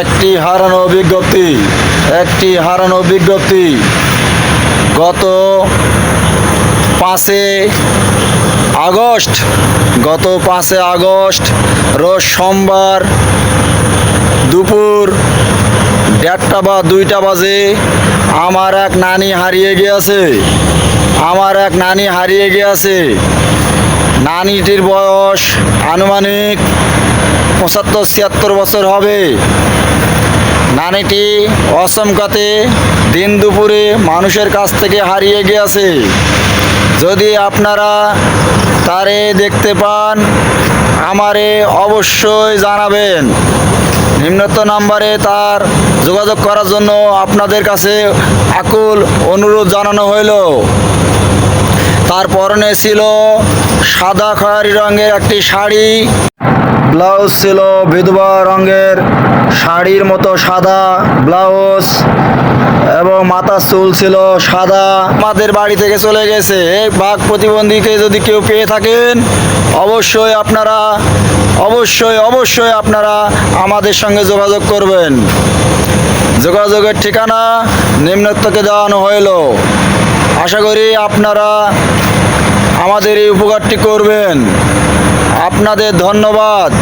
একটি হারানো বিজ্ঞপ্তি, একটি হারানো বিজ্ঞপ্তি। গত পাঁচে আগস্ট, গত পাঁচে আগস্ট, রোজ সোমবার দুপুর দেড়টা বা দুইটা বাজে আমার এক নানি হারিয়ে গিয়েছে। আমার এক নানি হারিয়ে গিয়েছে। নানিটির বয়স আনুমানিক পঁচাত্তর, ছিয়াত্তর বছর হবে। নানিটি অসমকাতে দিন দুপুরে মানুষের কাছ থেকে হারিয়ে গিয়েছে। যদি আপনারা তারে দেখতে পান, আমারে অবশ্যই জানাবেন। নিম্নত নাম্বারে তার যোগাযোগ করার জন্য আপনাদের কাছে আকুল অনুরোধ জানানো হইল। তার পরনে ছিল সাদা খয়েরি রঙের একটি শাড়ি। ব্লাউজ ছিল বিধবা রঙের, শাড়ির মতো সাদা ব্লাউজ এবং মাথার চুল ছিল সাদা। আমাদের বাড়ি থেকে চলে গেছে। এই বাঘ প্রতিবন্ধীকে যদি কেউ পেয়ে থাকেন, অবশ্যই আপনারা, অবশ্যই অবশ্যই আপনারা আমাদের সঙ্গে যোগাযোগ করবেন। যোগাযোগের ঠিকানা নিম্নোক্তকে দেওয়ানো হইল। আশা করি আপনারা আমাদের এই উপকারটি করবেন। আপনাদের ধন্যবাদ।